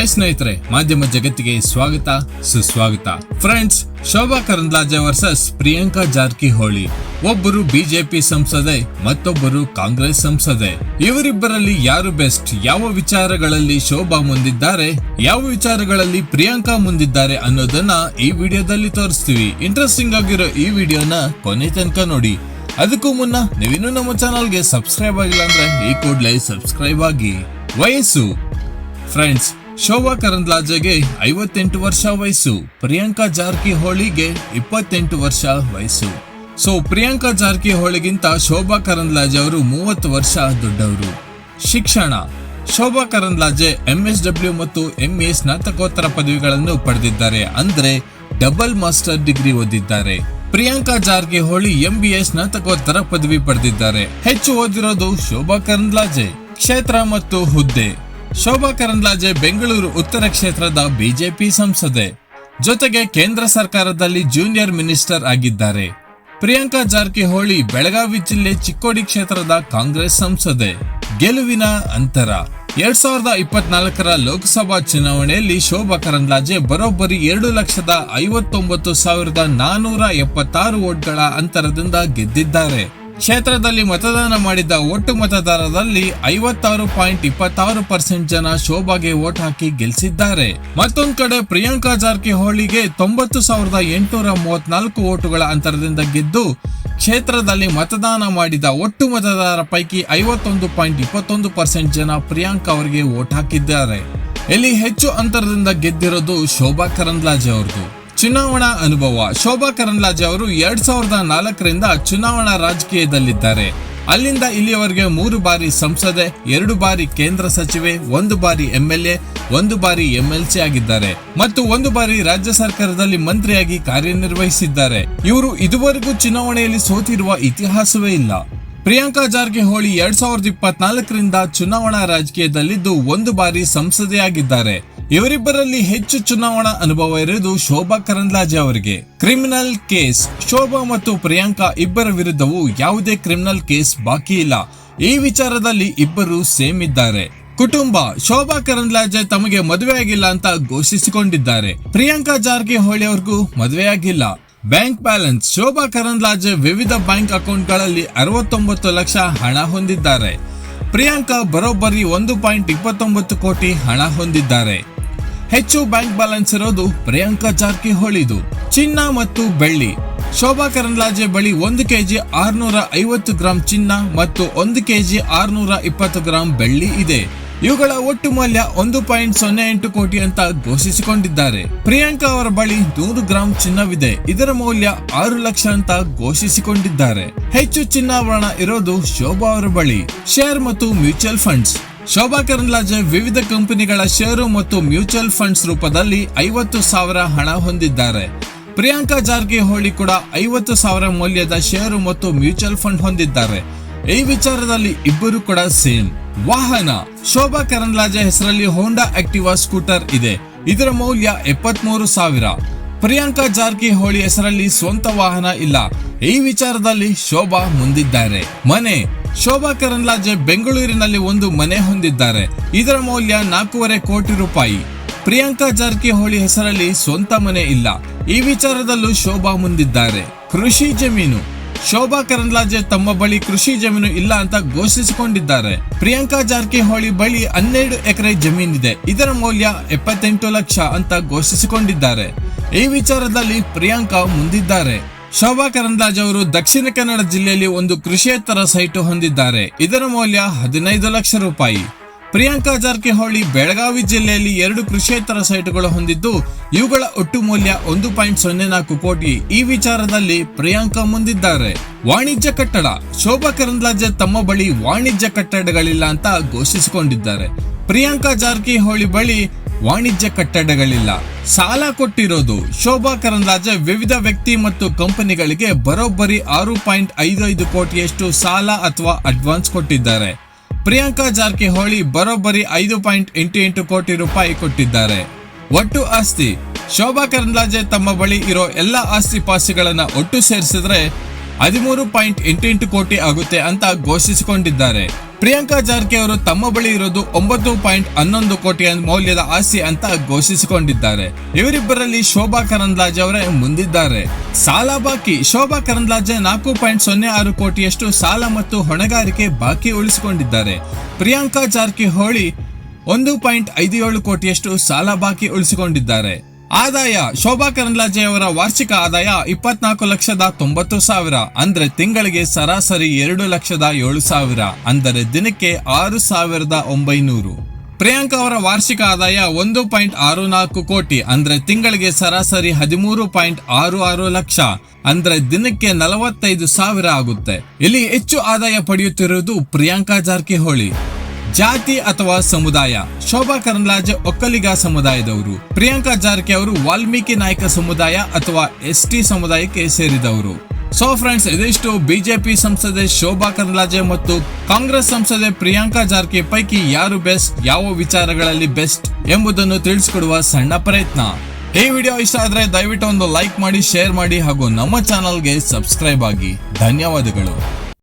Hi ಸ್ನೇಹಿತರೆ, ಮಾಧ್ಯಮ ಜಗತ್ತಿಗೆ ಸ್ವಾಗತ, ಸುಸ್ವಾಗತ. Friends Shobha Karandlaje versus Priyanka Jarkiholi. ಒಬ್ಬರು ಬಿಜೆಪಿ ಸಂಸದೆ, ಮತ್ತೊಬ್ಬರು ಕಾಂಗ್ರೆಸ್ ಸಂಸದೆ. ಇವರಿಬ್ಬರಲ್ಲಿ ಯಾರು ಬೆಸ್ಟ್ ಯಾವ ವಿಚಾರಗಳಲ್ಲಿ ಶೋಭಾ ಮುಂದಿದ್ದಾರೆ? ಯಾವ ವಿಚಾರಗಳಲ್ಲಿ ಪ್ರಿಯಾಂಕಾ ಮುಂದಿದ್ದಾರೆ ಅನ್ನೋದನ್ನ ಈ ವಿಡಿಯೋದಲ್ಲಿ ತೋರಿಸ್ತೀವಿ. ಇಂಟ್ರೆಸ್ಟಿಂಗ್ ಆಗಿರೋ ಈ ವಿಡಿಯೋನ ಕೊನೆ ತನಕ ನೋಡಿ. ಅದಕ್ಕೂ ಮುನ್ನ ನೀವಿನ್ನೂ ನಮ್ಮ ಚಾನಲ್ಗೆ ಸಬ್ಸ್ಕ್ರೈಬ್ ಆಗಿಲ್ಲ ಅಂದ್ರೆ ಈ ಕೂಡಲೇ ಸಬ್ಸ್ಕ್ರೈಬ್ ಆಗಿ. ವಯಸ್ಸು. ಫ್ರೆಂಡ್ಸ್ ಶೋಭಾ ಕರಂದ್ಲಾಜೆಗೆ ಐವತ್ತೆಂಟು ವರ್ಷ ವಯಸ್ಸು. ಪ್ರಿಯಾಂಕಾ ಜಾರಕಿಹೊಳಿಗೆ ಇಪ್ಪತ್ತೆಂಟು ವರ್ಷ ವಯಸ್ಸು. ಸೊ ಪ್ರಿಯಾಂಕಾ ಜಾರಕಿಹೊಳಿಗಿಂತ ಶೋಭಾ ಕರಂದ್ಲಾಜೆ ಅವರು ಮೂವತ್ತು ವರ್ಷ ದೊಡ್ಡವರು. ಶಿಕ್ಷಣ. ಶೋಭಾ ಕರಂದ್ಲಾಜೆ ಎಂಎಸ್ ಡಬ್ಲ್ಯೂ ಮತ್ತು ಎಂಎ ಸ್ನಾತಕೋತ್ತರ ಪದವಿಗಳನ್ನು ಪಡೆದಿದ್ದಾರೆ. ಅಂದ್ರೆ ಡಬಲ್ ಮಾಸ್ಟರ್ ಡಿಗ್ರಿ ಓದಿದ್ದಾರೆ. ಪ್ರಿಯಾಂಕಾ ಜಾರಕಿಹೊಳಿ ಎ ಸ್ನಾತಕೋತ್ತರ ಪದವಿ ಪಡೆದಿದ್ದಾರೆ. ಹೆಚ್ಚು ಓದಿರೋದು ಶೋಭಾ ಕರಂದ್ಲಾಜೆ. ಕ್ಷೇತ್ರ ಮತ್ತು ಹುದ್ದೆ. ಶೋಭಾ ಕರಂದ್ಲಾಜೆ ಬೆಂಗಳೂರು ಉತ್ತರ ಕ್ಷೇತ್ರದ ಬಿಜೆಪಿ ಸಂಸದೆ. ಜೊತೆಗೆ ಕೇಂದ್ರ ಸರ್ಕಾರದಲ್ಲಿ ಜೂನಿಯರ್ ಮಿನಿಸ್ಟರ್ ಆಗಿದ್ದಾರೆ. ಪ್ರಿಯಾಂಕಾ ಜಾರಕಿಹೊಳಿ ಬೆಳಗಾವಿ ಜಿಲ್ಲೆ ಚಿಕ್ಕೋಡಿ ಕ್ಷೇತ್ರದ ಕಾಂಗ್ರೆಸ್ ಸಂಸದೆ. ಗೆಲುವಿನ ಅಂತರ. ಎರಡ್ ಸಾವಿರದ ಇಪ್ಪತ್ನಾಲ್ಕರ ಲೋಕಸಭಾ ಚುನಾವಣೆಯಲ್ಲಿ ಶೋಭಾ ಕರಂದ್ಲಾಜೆ ಬರೋಬ್ಬರಿ ಎರಡು ಲಕ್ಷದ ಐವತ್ತೊಂಬತ್ತು ಸಾವಿರದ ನಾನೂರ ಎಪ್ಪತ್ತಾರು ವೋಟ್ಗಳ ಅಂತರದಿಂದ ಗೆದ್ದಿದ್ದಾರೆ. ಕ್ಷೇತ್ರದಲ್ಲಿ ಮತದಾನ ಮಾಡಿದ ಒಟ್ಟು ಮತದಾರರಲ್ಲಿ ಐವತ್ತಾರು ಪಾಯಿಂಟ್ ಇಪ್ಪತ್ತಾರು ಪರ್ಸೆಂಟ್ ಜನ ಶೋಭಾಗೆ ವೋಟ್ ಹಾಕಿ ಗೆಲ್ಲಿಸಿದ್ದಾರೆ ಮತ್ತೊಂದು ಕಡೆ ಪ್ರಿಯಾಂಕಾ ಜಾರಕಿಹೊಳಿಗೆ ತೊಂಬತ್ತು ಸಾವಿರದ ಎಂಟುನೂರ ಮೂವತ್ನಾಲ್ಕು ಓಟುಗಳ ಅಂತರದಿಂದ ಗೆದ್ದು ಕ್ಷೇತ್ರದಲ್ಲಿ ಮತದಾನ ಮಾಡಿದ ಒಟ್ಟು ಮತದಾರರ ಪೈಕಿ ಐವತ್ತೊಂದು ಪಾಯಿಂಟ್ ಇಪ್ಪತ್ತೊಂದು ಪರ್ಸೆಂಟ್ ಜನ ಪ್ರಿಯಾಂಕಾ ಅವರಿಗೆ ವೋಟ್ ಹಾಕಿದ್ದಾರೆ. ಇಲ್ಲಿ ಹೆಚ್ಚು ಅಂತರದಿಂದ ಗೆದ್ದಿರೋದು ಶೋಭಾ ಕರಂದ್ಲಾಜೆ ಅವ್ರದ್ದು. ಚುನಾವಣಾ ಅನುಭವ. ಶೋಭಾ ಕರಂದ್ಲಾಜೆ ಅವರು ಎರಡ್ ಸಾವಿರದ ನಾಲ್ಕರಿಂದ ಚುನಾವಣಾ ರಾಜಕೀಯದಲ್ಲಿದ್ದಾರೆ. ಅಲ್ಲಿಂದ ಇಲ್ಲಿಯವರೆಗೆ ಮೂರು ಬಾರಿ ಸಂಸದೆ, ಎರಡು ಬಾರಿ ಕೇಂದ್ರ ಸಚಿವೆ, ಒಂದು ಬಾರಿ ಎಂಎಲ್ಎ, ಒಂದು ಬಾರಿ ಎಂಎಲ್ಸಿ ಆಗಿದ್ದಾರೆ. ಮತ್ತು ಒಂದು ಬಾರಿ ರಾಜ್ಯ ಸರ್ಕಾರದಲ್ಲಿ ಮಂತ್ರಿಯಾಗಿ ಕಾರ್ಯನಿರ್ವಹಿಸಿದ್ದಾರೆ. ಇವರು ಇದುವರೆಗೂ ಚುನಾವಣೆಯಲ್ಲಿ ಸೋತಿರುವ ಇತಿಹಾಸವೇ ಇಲ್ಲ. ಪ್ರಿಯಾಂಕಾ ಜಾರಕಿಹೊಳಿ ಎರಡ್ ಸಾವಿರದ ಇಪ್ಪತ್ನಾಲ್ಕರಿಂದ ಚುನಾವಣಾ ರಾಜಕೀಯದಲ್ಲಿದ್ದು ಒಂದು ಬಾರಿ ಸಂಸದೆಯಾಗಿದ್ದಾರೆ. ಇವರಿಬ್ಬರಲ್ಲಿ ಹೆಚ್ಚು ಚುನಾವಣಾ ಅನುಭವ ಇರುವುದು ಶೋಭಾ ಕರಂದ್ಲಾಜೆ ಅವರಿಗೆ. Criminal case. ಶೋಭಾ ಮತ್ತು ಪ್ರಿಯಾಂಕಾ ಇಬ್ಬರ ವಿರುದ್ಧವೂ ಯಾವುದೇ ಕ್ರಿಮಿನಲ್ ಕೇಸ್ ಬಾಕಿ ಇಲ್ಲ. ಈ ವಿಚಾರದಲ್ಲಿ ಇಬ್ಬರು ಸೇಮ್ ಇದ್ದಾರೆ ಕುಟುಂಬ. ಶೋಭಾ ಕರಂದ್ಲಾಜೆ ತಮಗೆ ಮದುವೆಯಾಗಿಲ್ಲ ಅಂತ ಘೋಷಿಸಿಕೊಂಡಿದ್ದಾರೆ. ಪ್ರಿಯಾಂಕಾ ಜಾರಕಿಹೊಳಿ ಅವ್ರಿಗೂ ಮದುವೆಯಾಗಿಲ್ಲ ಬ್ಯಾಂಕ್ ಬ್ಯಾಲೆನ್ಸ್. ಶೋಭಾ ಕರಂದ್ಲಾಜೆ ವಿವಿಧ ಬ್ಯಾಂಕ್ ಅಕೌಂಟ್ಗಳಲ್ಲಿ ಅರವತ್ತೊಂಬತ್ತು ಲಕ್ಷ ಹಣ ಹೊಂದಿದ್ದಾರೆ. ಪ್ರಿಯಾಂಕಾ ಬರೋಬ್ಬರಿ ಒಂದು ಪಾಯಿಂಟ್ ಇಪ್ಪತ್ತೊಂಬತ್ತು ಕೋಟಿ ಹಣ ಹೊಂದಿದ್ದಾರೆ. ಹೆಚ್ಚು ಬ್ಯಾಂಕ್ ಬ್ಯಾಲೆನ್ಸ್ ಇರೋದು ಪ್ರಿಯಾಂಕಾ ಜಾರಕಿಹೊಳಿದು. ಚಿನ್ನ ಮತ್ತು ಬೆಳ್ಳಿ. ಶೋಭಾ ಕರಂದ್ಲಾಜೆ ಬಳಿ ಒಂದು ಕೆಜಿ ಆರ್ನೂರ ಐವತ್ತು ಗ್ರಾಂ ಚಿನ್ನ ಮತ್ತು ಒಂದು ಕೆಜಿ ಆರ್ನೂರ ಇಪ್ಪತ್ತು ಗ್ರಾಂ ಬೆಳ್ಳಿ ಇದೆ. ಇವುಗಳ ಒಟ್ಟು ಮೌಲ್ಯ ಒಂದು ಪಾಯಿಂಟ್ ಸೊನ್ನೆ ಎಂಟು ಕೋಟಿ ಅಂತ ಘೋಷಿಸಿಕೊಂಡಿದ್ದಾರೆ. ಪ್ರಿಯಾಂಕಾ ಅವರ ಬಳಿ ನೂರು ಗ್ರಾಂ ಚಿನ್ನವಿದೆ. ಇದರ ಮೌಲ್ಯ ಆರು ಲಕ್ಷ ಅಂತ ಘೋಷಿಸಿಕೊಂಡಿದ್ದಾರೆ. ಹೆಚ್ಚು ಚಿನ್ನಾಭರಣ ಇರೋದು ಶೋಭಾ ಅವರ ಬಳಿ. ಶೇರ್ ಮತ್ತು ಮ್ಯೂಚುವಲ್ ಫಂಡ್ಸ್. ಶೋಭಾ ಕರಂದ್ಲಾಜೆ ವಿವಿಧ ಕಂಪನಿಗಳ ಷೇರು ಮತ್ತು ಮ್ಯೂಚುವಲ್ ಫಂಡ್ಸ್ ರೂಪದಲ್ಲಿ ಐವತ್ತು ಸಾವಿರ ಹಣ ಹೊಂದಿದ್ದಾರೆ. ಪ್ರಿಯಾಂಕಾ ಜಾರಕಿಹೊಳಿ ಕೂಡ ಐವತ್ತು ಸಾವಿರ ಮೌಲ್ಯದ ಷೇರು ಮತ್ತು ಮ್ಯೂಚುವಲ್ ಫಂಡ್ ಹೊಂದಿದ್ದಾರೆ. ಈ ವಿಚಾರದಲ್ಲಿ ಇಬ್ಬರು ಕೂಡ ಸೇಮ್. ವಾಹನ. ಶೋಭಾ ಕರಂದ್ಲಾಜೆ ಹೆಸರಲ್ಲಿ ಹೋಂಡಾ ಆಕ್ಟಿವಾ ಸ್ಕೂಟರ್ ಇದೆ. ಇದರ ಮೌಲ್ಯ ಎಪ್ಪತ್ಮೂರು ಸಾವಿರ. ಪ್ರಿಯಾಂಕಾ ಜಾರಕಿಹೊಳಿ ಹೆಸರಲ್ಲಿ ಸ್ವಂತ ವಾಹನ ಇಲ್ಲ. ಈ ವಿಚಾರದಲ್ಲಿ ಶೋಭಾ ಮುಂದಿದ್ದಾರೆ. ಮನೆ. ಶೋಭಾ ಕರಂದ್ಲಾಜೆ ಬೆಂಗಳೂರಿನಲ್ಲಿ ಒಂದು ಮನೆ ಹೊಂದಿದ್ದಾರೆ. ಇದರ ಮೌಲ್ಯ ನಾಲ್ಕೂವರೆ ಕೋಟಿ ರೂಪಾಯಿ. ಪ್ರಿಯಾಂಕಾ ಜಾರಕಿಹೊಳಿ ಹೆಸರಲ್ಲಿ ಸ್ವಂತ ಮನೆ ಇಲ್ಲ. ಈ ವಿಚಾರದಲ್ಲೂ ಶೋಭಾ ಮುಂದಿದ್ದಾರೆ. ಕೃಷಿ ಜಮೀನು. ಶೋಭಾ ಕರಂದ್ಲಾಜೆ ತಮ್ಮ ಬಳಿ ಕೃಷಿ ಜಮೀನು ಇಲ್ಲ ಅಂತ ಘೋಷಿಸಿಕೊಂಡಿದ್ದಾರೆ. ಪ್ರಿಯಾಂಕಾ ಜಾರಕಿಹೊಳಿ ಬಳಿ ಹನ್ನೆರಡು ಎಕರೆ ಜಮೀನಿದೆ. ಇದರ ಮೌಲ್ಯ ಎಪ್ಪತ್ತೆಂಟು ಲಕ್ಷ ಅಂತ ಘೋಷಿಸಿಕೊಂಡಿದ್ದಾರೆ. ಈ ವಿಚಾರದಲ್ಲಿ ಪ್ರಿಯಾಂಕಾ ಮುಂದಿದ್ದಾರೆ. ಶೋಭಾ ಕರಂದಾಜ್ ಅವರು ದಕ್ಷಿಣ ಕನ್ನಡ ಜಿಲ್ಲೆಯಲ್ಲಿ ಒಂದು ಕೃಷಿಯೇತರ ಸೈಟ್ ಹೊಂದಿದ್ದಾರೆ. ಇದರ ಮೌಲ್ಯ ಹದಿನೈದು ಲಕ್ಷ ರೂಪಾಯಿ. ಪ್ರಿಯಾಂಕಾ ಜಾರಕಿಹೊಳಿ ಬೆಳಗಾವಿ ಜಿಲ್ಲೆಯಲ್ಲಿ ಎರಡು ಕೃಷಿಯೇತರ ಸೈಟ್ಗಳು ಹೊಂದಿದ್ದು, ಇವುಗಳ ಒಟ್ಟು ಮೌಲ್ಯ ಒಂದು ಪಾಯಿಂಟ್ ಸೊನ್ನೆ ನಾಲ್ಕು ಕೋಟಿ. ಈ ವಿಚಾರದಲ್ಲಿ ಪ್ರಿಯಾಂಕಾ ಮುಂದಿದ್ದಾರೆ. ವಾಣಿಜ್ಯ ಕಟ್ಟಡ. ಶೋಭಾ ಕರಂದ್ಲಾಜೆ ತಮ್ಮ ಬಳಿ ವಾಣಿಜ್ಯ ಕಟ್ಟಡಗಳಿಲ್ಲ ಅಂತ ಘೋಷಿಸಿಕೊಂಡಿದ್ದಾರೆ. ಪ್ರಿಯಾಂಕಾ ಜಾರಕಿಹೊಳಿ ಬಳಿ ವಾಣಿಜ್ಯ ಕಟ್ಟಡಗಳಿಲ್ಲ. ಸಾಲ ಕೊಟ್ಟಿರೋದು ಶೋಭಾ ಕರಂದ್ಲಾಜೆ ವಿವಿಧ ವ್ಯಕ್ತಿ ಮತ್ತು ಕಂಪನಿಗಳಿಗೆ ಬರೋಬ್ಬರಿ ಆರು ಪಾಯಿಂಟ್ ಐದು ಕೋಟಿಯಷ್ಟು ಸಾಲ ಅಥವಾ ಅಡ್ವಾನ್ಸ್ ಕೊಟ್ಟಿದ್ದಾರೆ. ಪ್ರಿಯಾಂಕಾ ಜಾರಕಿಹೊಳಿ ಬರೋಬ್ಬರಿ ಐದು ಪಾಯಿಂಟ್ ಎಂಟು ಎಂಟು ಕೋಟಿ ರೂಪಾಯಿ ಕೊಟ್ಟಿದ್ದಾರೆ. ಒಟ್ಟು ಆಸ್ತಿ, ಶೋಭಾ ಕರಂದ್ಲಾಜೆ ತಮ್ಮ ಬಳಿ ಇರೋ ಎಲ್ಲ ಆಸ್ತಿ ಪಾಸ್ತಿಗಳನ್ನ ಒಟ್ಟು ಸೇರಿಸಿದ್ರೆ ಹದಿಮೂರು ಪಾಯಿಂಟ್ ಎಂಟು ಎಂಟು ಕೋಟಿ ಆಗುತ್ತೆ ಅಂತ ಘೋಷಿಸಿಕೊಂಡಿದ್ದಾರೆ. ಪ್ರಿಯಾಂಕಾ ಜಾರ್ಕಿ ಅವರು ತಮ್ಮ ಬಳಿ ಇರೋದು ಒಂಬತ್ತು ಪಾಯಿಂಟ್ ಹನ್ನೊಂದು ಕೋಟಿ ಮೌಲ್ಯದ ಆಸ್ತಿ ಅಂತ ಘೋಷಿಸಿಕೊಂಡಿದ್ದಾರೆ. ಇವರಿಬ್ಬರಲ್ಲಿ ಶೋಭಾ ಕರಂದ್ಲಾಜ್ ಅವರೇ ಮುಂದಿದ್ದಾರೆ. ಸಾಲ ಬಾಕಿ. ಶೋಭಾ ಕರಂದ್ಲಾಜೆ ನಾಲ್ಕು ಪಾಯಿಂಟ್ ಸೊನ್ನೆ ಆರು ಕೋಟಿಯಷ್ಟು ಸಾಲ ಮತ್ತು ಹೊಣೆಗಾರಿಕೆ ಬಾಕಿ ಉಳಿಸಿಕೊಂಡಿದ್ದಾರೆ. ಪ್ರಿಯಾಂಕಾ ಜಾರಕಿಹೊಳಿ ಒಂದು ಪಾಯಿಂಟ್ ಐದು ಏಳು ಕೋಟಿಯಷ್ಟು ಸಾಲ ಬಾಕಿ ಉಳಿಸಿಕೊಂಡಿದ್ದಾರೆ. ಆದಾಯ, ಶೋಭಾ ಕರಂದ್ಲಾಜೆ ಅವರ ವಾರ್ಷಿಕ ಆದಾಯ ಇಪ್ಪತ್ನಾಲ್ಕು ಲಕ್ಷದ ತೊಂಬತ್ತು ಸಾವಿರ, ಅಂದ್ರೆ ತಿಂಗಳಿಗೆ ಸರಾಸರಿ ಎರಡು ಲಕ್ಷದ ಏಳು ಸಾವಿರ, ಅಂದರೆ ದಿನಕ್ಕೆ ಆರು ಸಾವಿರದ ಒಂಬೈನೂರು. ಪ್ರಿಯಾಂಕಾ ಅವರ ವಾರ್ಷಿಕ ಆದಾಯ ಒಂದು ಪಾಯಿಂಟ್ ಆರು ನಾಲ್ಕು ಕೋಟಿ, ಅಂದ್ರೆ ತಿಂಗಳಿಗೆ ಸರಾಸರಿ ಹದಿಮೂರು ಪಾಯಿಂಟ್ ಆರು ಆರು ಲಕ್ಷ, ಅಂದ್ರೆ ದಿನಕ್ಕೆ ನಲವತ್ತೈದು ಸಾವಿರ ಆಗುತ್ತೆ. ಇಲ್ಲಿ ಹೆಚ್ಚು ಆದಾಯ ಪಡೆಯುತ್ತಿರುವುದು ಪ್ರಿಯಾಂಕಾ ಜಾರಕಿಹೊಳಿ. ಜಾತಿ ಅಥವಾ ಸಮುದಾಯ. ಶೋಭಾ ಕರಂದ್ಲಾಜೆ ಒಕ್ಕಲಿಗ ಸಮುದಾಯದವರು. ಪ್ರಿಯಾಂಕಾ ಜಾರ್ಕಿ ಅವರು ವಾಲ್ಮೀಕಿ ನಾಯಕ ಸಮುದಾಯ ಅಥವಾ ಎಸ್ ಟಿ ಸಮುದಾಯಕ್ಕೆ ಸೇರಿದವರು. ಸೊ ಫ್ರೆಂಡ್ಸ್ ಇದಿಷ್ಟು ಬಿಜೆಪಿ ಸಂಸದೆ ಶೋಭಾ ಕರಂದ್ಲಾಜೆ ಮತ್ತು ಕಾಂಗ್ರೆಸ್ ಸಂಸದೆ ಪ್ರಿಯಾಂಕಾ ಜಾರ್ಕಿ ಪೈಕಿ ಯಾರು ಬೆಸ್ಟ್, ಯಾವ ವಿಚಾರಗಳಲ್ಲಿ ಬೆಸ್ಟ್ ಎಂಬುದನ್ನು ತಿಳಿಸಿಕೊಡುವ ಸಣ್ಣ ಪ್ರಯತ್ನ. ಈ ವಿಡಿಯೋ ಇಷ್ಟ ಆದ್ರೆ ದಯವಿಟ್ಟು ಒಂದು ಲೈಕ್ ಮಾಡಿ, ಶೇರ್ ಮಾಡಿ ಹಾಗೂ ನಮ್ಮ ಚಾನಲ್ಗೆ ಸಬ್ಸ್ಕ್ರೈಬ್ ಆಗಿ. ಧನ್ಯವಾದಗಳು.